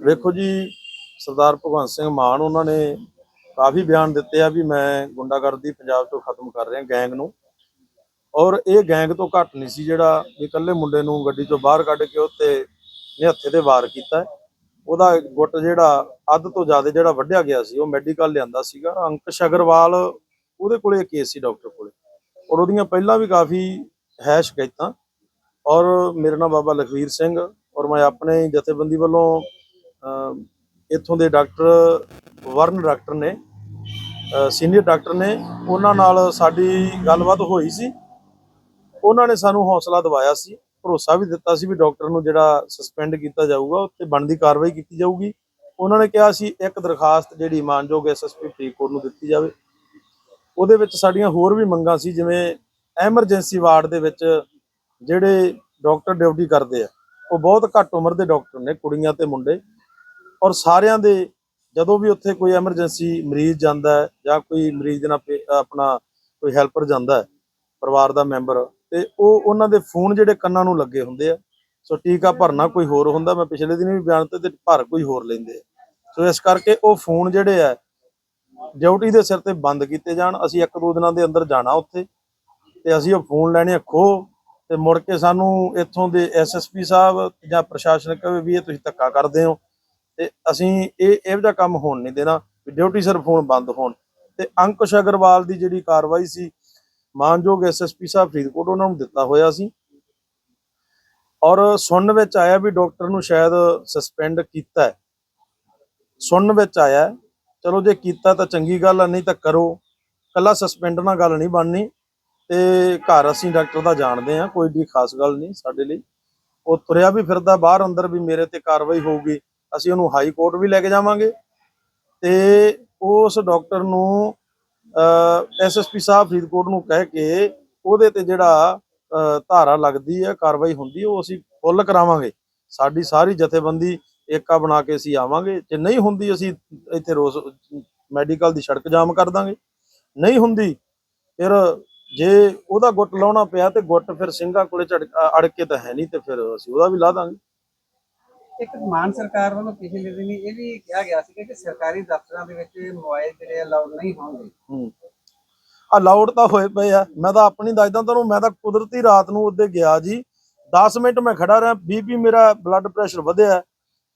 ਵੇਖੋ ਜੀ, ਸਰਦਾਰ ਭਗਵੰਤ ਸਿੰਘ ਮਾਨ ਉਹਨਾਂ ਨੇ ਕਾਫੀ ਬਿਆਨ ਦਿੱਤੇ ਆ ਵੀ ਮੈਂ ਗੁੰਡਾਗਰਦੀ ਪੰਜਾਬ ਤੋਂ ਖਤਮ ਕਰ ਰਿਹਾ ਗੈਂਗ ਨੂੰ। ਔਰ ਇਹ ਗੈਂਗ ਤੋਂ ਘੱਟ ਨਹੀਂ ਸੀ ਜਿਹੜਾ ਵੀ ਇਕੱਲੇ ਮੁੰਡੇ ਨੂੰ ਗੱਡੀ ਤੋਂ ਬਾਹਰ ਕੱਢ ਕੇ ਉੱਤੇ ਨਿਹੱਥੇ ਤੇ ਵਾਰ ਕੀਤਾ ਉਹਦਾ ਗੁੱਟ ਜਿਹੜਾ ਅੱਧ ਤੋਂ ਜ਼ਿਆਦਾ ਜਿਹੜਾ ਵੱਢਿਆ ਗਿਆ ਸੀ, ਉਹ ਮੈਡੀਕਲ ਲਿਆਂਦਾ ਸੀਗਾ। ਅੰਕਸ਼ ਅਗਰਵਾਲ, ਉਹਦੇ ਕੋਲੇ ਕੇਸ ਸੀ ਡਾਕਟਰ ਕੋਲੇ। ਔਰ ਉਹਦੀਆਂ ਪਹਿਲਾਂ ਵੀ ਕਾਫੀ ਹੈ ਸ਼ਿਕਾਇਤਾਂ ਔਰ ਮੇਰਾ ਨਾਮ ਬਾਬਾ ਲਖਵੀਰ ਸਿੰਘ ਔਰ ਮੈਂ ਆਪਣੇ ਜਥੇਬੰਦੀ ਵੱਲੋਂ ਇੱਥੋਂ ਦੇ ਡਾਕਟਰ ਵਰਨ ਡਾਕਟਰ ਨੇ ਸੀਨੀਅਰ ਡਾਕਟਰ ਨੇ, ਉਹਨਾਂ ਨਾਲ ਸਾਡੀ ਗੱਲਬਾਤ ਹੋਈ ਸੀ। ਉਹਨਾਂ ਨੇ ਸਾਨੂੰ ਹੌਸਲਾ ਦਿਵਾਇਆ ਸੀ, ਭਰੋਸਾ ਵੀ ਦਿੱਤਾ ਸੀ ਵੀ ਡਾਕਟਰ ਨੂੰ ਜਿਹੜਾ ਸਸਪੈਂਡ ਕੀਤਾ ਜਾਊਗਾ ਉੱਤੇ ਬਣਦੀ ਕਾਰਵਾਈ ਕੀਤੀ ਜਾਊਗੀ। ਉਹਨਾਂ ਨੇ ਕਿਹਾ ਸੀ, ਇੱਕ ਦਰਖਾਸਤ ਜਿਹੜੀ ਮਾਨਯੋਗ ਐਸਐਸਪੀ ਫਰੀਦਕੋਟ ਨੂੰ ਦਿੱਤੀ ਜਾਵੇ। ਉਹਦੇ ਵਿੱਚ ਸਾਡੀਆਂ ਹੋਰ ਵੀ ਮੰਗਾਂ ਸੀ, ਜਿਵੇਂ ਐਮਰਜੈਂਸੀ ਵਾਰਡ ਦੇ ਵਿੱਚ ਜਿਹੜੇ ਡਾਕਟਰ ਡਿਊਟੀ ਕਰਦੇ ਆ, ਉਹ ਬਹੁਤ ਘੱਟ ਉਮਰ ਦੇ ਡਾਕਟਰ ਨੇ, ਕੁੜੀਆਂ ਤੇ ਮੁੰਡੇ। ਔਰ ਸਾਰਿਆਂ ਦੇ ਜਦੋਂ ਵੀ ਉੱਥੇ ਕੋਈ ਐਮਰਜੈਂਸੀ ਮਰੀਜ਼ ਜਾਂਦਾ ਹੈ ਜਾਂ ਕੋਈ ਮਰੀਜ਼ ਦੇ ਨਾਲ ਆਪਣਾ ਕੋਈ ਹੈਲਪਰ ਜਾਂਦਾ ਹੈ, ਪਰਿਵਾਰ ਦਾ ਮੈਂਬਰ ਤੇ ਉਹ ਉਹਨਾਂ ਦੇ ਫੋਨ ਜਿਹੜੇ ਕੰਨਾਂ ਨੂੰ ਲੱਗੇ ਹੁੰਦੇ ਆ, ਸੋ ਟੀਕਾ ਭਰਨਾ ਕੋਈ ਹੋਰ ਹੁੰਦਾ, ਮੈਂ ਪਿਛਲੇ ਦਿਨ ਵੀ ਬਿਆਨ ਤੇ ਤੇ ਭਰ ਕੋਈ ਹੋਰ ਲੈਂਦੇ ਆ। ਸੋ ਇਸ ਕਰਕੇ ਉਹ ਫੋਨ ਜਿਹੜੇ ਆ, ਡਿਊਟੀ ਦੇ ਸਿਰ ਤੇ ਬੰਦ ਕੀਤੇ ਜਾਣ, ਅਸੀਂ ਇੱਕ ਦੋ ਦਿਨਾਂ ਦੇ ਅੰਦਰ ਜਾਣਾ ਉੱਥੇ, ਤੇ ਅਸੀਂ ਉਹ ਫੋਨ ਲੈਣੇ ਆ ਖੋ, ਤੇ ਮੁੜ ਕੇ ਸਾਨੂੰ ਇੱਥੋਂ ਦੇ ਐਸਐਸਪੀ ਸਾਹਿਬ ਜਾਂ ਪ੍ਰਸ਼ਾਸਨ ਕਹੇ ਵੀ ਇਹ ਤੁਸੀਂ ਧੱਕਾ ਕਰਦੇ ਹੋ। ਤੇ ਅਸੀਂ ਇਹ ਇਹੋ ਜਿਹਾ ਕੰਮ ਹੋਣ ਨਹੀਂ ਦੇਣਾ ਵੀ ਡਿਊਟੀ ਸਿਰ ਫੋਨ ਬੰਦ ਹੋਣ। ਤੇ ਅੰਕੁਸ਼ ਅਗਰਵਾਲ ਦੀ ਜਿਹੜੀ ਕਾਰਵਾਈ ਸੀ, ਮਾਨਯੋਗ ਐਸਐਸਪੀ ਸਾਹਿਬ ਫਰੀਦਕੋਟ ਉਹਨਾਂ ਨੂੰ ਦਿੱਤਾ ਹੋਇਆ ਸੀ। ਔਰ ਸੁਣਨ ਵਿੱਚ ਆਇਆ ਵੀ ਡਾਕਟਰ ਨੂੰ ਸ਼ਾਇਦ ਸਸਪੈਂਡ ਕੀਤਾ ਹੈ। ਸੁਣਨ ਵਿੱਚ ਆਇਆ, ਚਲੋ ਜੇ ਕੀਤਾ ਤਾਂ ਚੰਗੀ ਗੱਲ ਆ, ਨਹੀਂ ਤਾਂ ਕਰੋ। ਕੱਲਾ ਸਸਪੈਂਡ ਨਾਲ ਗੱਲ ਨਹੀਂ ਬਣਨੀ ਤੇ ਘਰ ਅਸੀਂ ਡਾਕਟਰ ਦਾ ਜਾਣਦੇ ਆ ਕੋਈ ਵੀ ਖਾਸ ਗੱਲ ਨਹੀਂ ਸਾਡੇ ਲਈ। ਉਹ ਤੁਰਿਆ ਵੀ ਫਿਰਦਾ, ਬਾਹਰ ਅੰਦਰ ਵੀ ਮੇਰੇ ਤੇ ਕਾਰਵਾਈ ਹੋਊਗੀ। ਅਸੀਂ ਉਹਨੂੰ ਹਾਈ ਕੋਰਟ ਵੀ ਲੈ ਕੇ ਜਾਵਾਂਗੇ ਤੇ ਉਸ ਡਾਕਟਰ ਨੂੰ ਐਸਐਸਪੀ ਸਾਹਿਬ ਫਰੀਦਕੋਟ ਨੂੰ ਕਹਿ ਕੇ ਉਹਦੇ ਤੇ ਜਿਹੜਾ ਅਹ, ਧਾਰਾ ਲੱਗਦੀ ਹੈ ਕਾਰਵਾਈ ਹੁੰਦੀ ਹੈ ਉਹ ਅਸੀਂ ਫੁੱਲ ਕਰਾਵਾਂਗੇ। ਸਾਡੀ ਸਾਰੀ ਜਥੇਬੰਦੀ ਏਕਾ ਬਣਾ ਕੇ ਅਸੀਂ ਆਵਾਂਗੇ। ਜੇ ਨਹੀਂ ਹੁੰਦੀ ਅਸੀਂ ਇੱਥੇ ਰੋਸ ਮੈਡੀਕਲ ਦੀ ਸੜਕ ਜਾਮ ਕਰ ਦਾਂਗੇ। ਨਹੀਂ ਹੁੰਦੀ ਫਿਰ ਜੇ ਉਹਦਾ ਗੁੱਟ ਲਾਉਣਾ ਪਿਆ ਤੇ ਗੁੱਟ ਫਿਰ ਸਿੰਘਾਂ ਕੋਲੇ ਝੜ- ਅੜ ਕੇ ਤਾਂ ਹੈ ਨਹੀਂ ਤੇ ਫਿਰ ਅਸੀਂ ਉਹਦਾ ਵੀ ਲਾ ਦਾਂਗੇ। ਇੱਕ ਮਾਨ ਸਰਕਾਰ ਵੱਲੋਂ ਪਿਛਲੇ ਦਿਨੀ ਇਹ ਵੀ ਕਿਹਾ ਗਿਆ ਸੀ ਕਿ ਸਰਕਾਰੀ ਦਫ਼ਤਰਾਂ ਦੇ ਵਿੱਚ ਮੋਬਾਈਲ ਜਿਹੜੇ ਅਲਾਉਡ ਨਹੀਂ ਹੋਣਗੇ। ਹੂੰ। ਤਾਂ ਹੋਏ ਪਏ ਆ। ਮੈਂ ਤਾਂ ਆਪਣੀ ਦੱਸਦਾ ਤੁਹਾਨੂੰ, ਮੈਂ ਤਾਂ ਕੁਦਰਤੀ ਰਾਤ ਨੂੰ ਉੱਤੇ ਗਿਆ ਜੀ। 10 ਮਿੰਟ ਮੈਂ ਖੜਾ ਰਿਹਾ ਬੀਪੀ ਮੇਰਾ ਬਲੱਡ ਪ੍ਰੈਸ਼ਰ ਵਧਿਆ।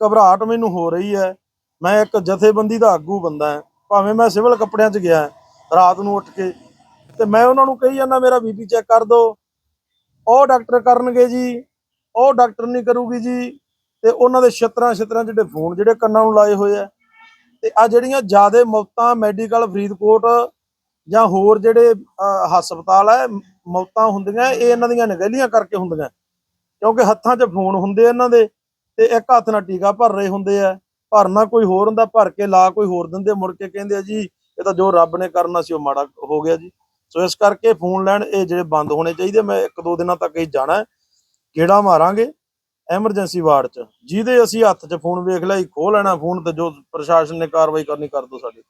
ਘਬਰਾਹਟ ਮੈਨੂੰ ਹੋ ਰਹੀ ਹੈ। ਮੈਂ ਇੱਕ ਜਥੇਬੰਦੀ ਦਾ ਆਗੂ ਬੰਦਾ ਹਾਂ। ਭਾਵੇਂ ਮੈਂ ਸਿਵਲ ਕੱਪੜਿਆਂ 'ਚ ਗਿਆ ਰਾਤ ਨੂੰ ਉੱਠ ਕੇ। ਤੇ ਮੈਂ ਉਹਨਾਂ ਨੂੰ ਕਹੀ ਜਾਂਦਾ, ਮੇਰਾ ਬੀਪੀ ਚੈੱਕ ਕਰ ਦਿਓ ਉਹ ਡਾਕਟਰ ਕਰਨਗੇ ਜੀ। ਉਹ ਡਾਕਟਰ ਨਹੀਂ ਕਰੂਗੀ ਜੀ। ਤੇ ਉਹਨਾਂ ਦੇ ਛਤਰਾਂ ਛਤਰਾਂ ਜਿਹੜੇ ਫੋਨ, ਜਿਹੜੇ ਕੰਨਾਂ ਨੂੰ ਲਾਏ ਹੋਏ ਆ। ਤੇ ਆ ਜਿਹੜੀਆਂ ਜਿਆਦੇ ਮੌਤਾਂ ਮੈਡੀਕਲ ਫਰੀਦਕੋਟ ਜਾਂ ਹੋਰ ਜਿਹੜੇ ਹਸਪਤਾਲ ਹੈ ਮੌਤਾਂ ਹੁੰਦੀਆਂ, ਇਹ ਇਹਨਾਂ ਦੀਆਂ ਨਗਹਿਲੀਆਂ ਕਰਕੇ ਹੁੰਦੀਆਂ। ਕਿਉਂਕਿ ਹੱਥਾਂ 'ਚ ਫੋਨ ਹੁੰਦੇ ਇਹਨਾਂ ਦੇ, ਤੇ ਇੱਕ ਹੱਥ ਨਾਲ ਟੀਕਾ ਭਰ ਰਹੇ ਹੁੰਦੇ ਆ। ਭਰਨਾ ਕੋਈ ਹੋਰ ਹੁੰਦਾ, ਭਰ ਕੇ ਲਾ ਕੋਈ ਹੋਰ ਦਿੰਦੇ ਮੁੜ ਕੇ ਕਹਿੰਦੇ ਆ ਜੀ, ਇਹ ਤਾਂ ਜੋ ਰੱਬ ਨੇ ਕਰਨਾ ਸੀ, ਉਹ ਮਾੜਾ ਹੋ ਗਿਆ ਜੀ। ਸੋ ਇਸ ਕਰਕੇ ਫੋਨ ਲੈਣ ਇਹ ਜਿਹੜੇ ਬੰਦ ਹੋਣੇ ਚਾਹੀਦੇ ਮੈਂ ਇੱਕ ਦੋ ਦਿਨਾਂ ਤੱਕ ਹੀ ਜਾਣਾ ਹੈ। ਕਿਹੜਾ ਮਾਰਾਂਗੇ। ਐਮਰਜੈਂਸੀ ਵਾਰਡ 'ਚ। ਜਿਹਦੇ ਅਸੀਂ ਹੱਥ 'ਚ ਫੋਨ ਵੇਖ ਲਿਆ ਹੀ ਖੋਹ ਲੈਣਾ ਫੋਨ ਤੇ ਜੋ ਪ੍ਰਸ਼ਾਸਨ ਨੇ ਕਾਰਵਾਈ ਕਰਨੀ ਕਰ ਦੋ ਸਾਡੀ